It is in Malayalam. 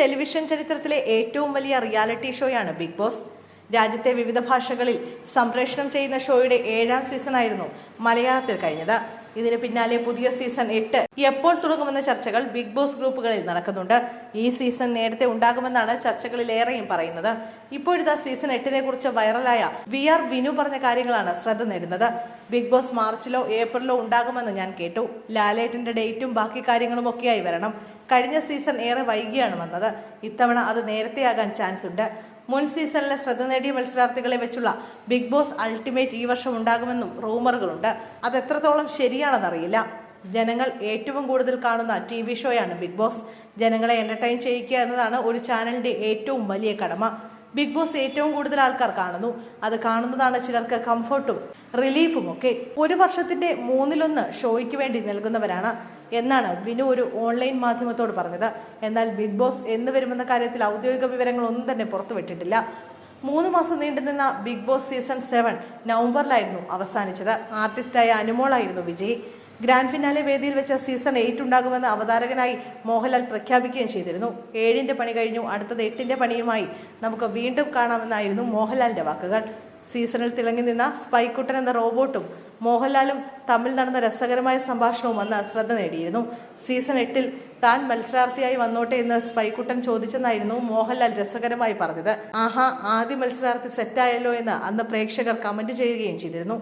ടെലിവിഷൻ ചരിത്രത്തിലെ ഏറ്റവും വലിയ റിയാലിറ്റി ഷോയാണ് ബിഗ് ബോസ്. രാജ്യത്തെ വിവിധ ഭാഷകളിൽ സംപ്രേഷണം ചെയ്യുന്ന ഷോയുടെ ഏഴാം സീസണായിരുന്നു മലയാളത്തിൽ കഴിഞ്ഞത്. ഇതിന് പിന്നാലെ പുതിയ സീസൺ എട്ട് എപ്പോൾ തുടങ്ങുമെന്ന ചർച്ചകൾ ബിഗ് ബോസ് ഗ്രൂപ്പുകളിൽ നടക്കുന്നുണ്ട്. ഈ സീസൺ നേരത്തെ ഉണ്ടാകുമെന്നാണ് ചർച്ചകളിലേറെയും പറയുന്നത്. ഇപ്പോഴത്തെ സീസൺ എട്ടിനെ കുറിച്ച് വൈറലായ വി ആർ വിനു പറഞ്ഞ കാര്യങ്ങളാണ് ശ്രദ്ധ നേടുന്നത്. ബിഗ് ബോസ് മാർച്ചിലോ ഏപ്രിലോ ഉണ്ടാകുമെന്ന് ഞാൻ കേട്ടു. ലാലേട്ടിന്റെ ഡേറ്റും ബാക്കി കാര്യങ്ങളും ഒക്കെയായി വരണം. കഴിഞ്ഞ സീസൺ ഏറെ വൈകിയാണ് വന്നത്. ഇത്തവണ അത് നേരത്തെയാകാൻ ചാൻസ് ഉണ്ട് മുൻ സീസണിലെ ശ്രദ്ധ നേടിയ മത്സരാർത്ഥികളെ വെച്ചുള്ള ബിഗ് ബോസ് അൾട്ടിമേറ്റ് ഈ വർഷം ഉണ്ടാകുമെന്നും റൂമറുകളുണ്ട്. അത് എത്രത്തോളം ശരിയാണെന്നറിയില്ല. ജനങ്ങൾ ഏറ്റവും കൂടുതൽ കാണുന്ന ടി വി ഷോയാണ് ബിഗ് ബോസ്. ജനങ്ങളെ എന്റർടൈൻ ചെയ്യിക്കുക എന്നതാണ് ഒരു ചാനലിന്റെ ഏറ്റവും വലിയ കടമ. ബിഗ് ബോസ് ഏറ്റവും കൂടുതൽ ആൾക്കാർ കാണുന്നു. അത് കാണുന്നതാണ് ചിലർക്ക് കംഫർട്ടും റിലീഫും ഒക്കെ. ഒരു വർഷത്തിന്റെ മൂന്നിലൊന്ന് ഷോയ്ക്ക് വേണ്ടി നൽകുന്നവരാണ്. എന്നാണ് വിനു ഒരു ഓൺലൈൻ മാധ്യമത്തോട് പറഞ്ഞത്. എന്നാൽ ബിഗ് ബോസ് എന്ന് വരുമെന്ന കാര്യത്തിൽ ഔദ്യോഗിക വിവരങ്ങളൊന്നും തന്നെ പുറത്തുവിട്ടിട്ടില്ല. മൂന്ന് മാസം നീണ്ടുനിന്ന ബിഗ് ബോസ് സീസൺ സെവൻ നവംബറിലായിരുന്നു അവസാനിച്ചത്. ആർട്ടിസ്റ്റായ അനുമോളായിരുന്നു വിജയ്. ഗ്രാൻഡ് ഫിനാലെ വേദിയിൽ വെച്ച സീസൺ എയ്റ്റ് ഉണ്ടാകുമെന്ന് അവതാരകനായി മോഹൻലാൽ പ്രഖ്യാപിക്കുകയും ചെയ്തിരുന്നു. ഏഴിന്റെ പണി കഴിഞ്ഞു അടുത്തത് എട്ടിന്റെ പണിയുമായി നമുക്ക് വീണ്ടും കാണാമെന്നായിരുന്നു മോഹൻലാലിന്റെ വാക്കുകൾ. സീസണിൽ തിളങ്ങി നിന്ന സ്പൈക്കുട്ടൻ എന്ന റോബോട്ടും മോഹൻലാലും തമ്മിൽ നടന്ന രസകരമായ സംഭാഷണവും അന്ന് ശ്രദ്ധ നേടിയിരുന്നു. സീസൺ എട്ടിൽ താൻ മത്സരാർത്ഥിയായി വന്നോട്ടെ എന്ന് സ്പൈക്കുട്ടൻ ചോദിച്ചെന്നായിരുന്നു മോഹൻലാൽ രസകരമായി പറഞ്ഞത്. ആഹാ ആദ്യ മത്സരാർത്ഥി സെറ്റായല്ലോ എന്ന് അന്ന് പ്രേക്ഷകർ കമന്റ് ചെയ്യുകയും ചെയ്തിരുന്നു.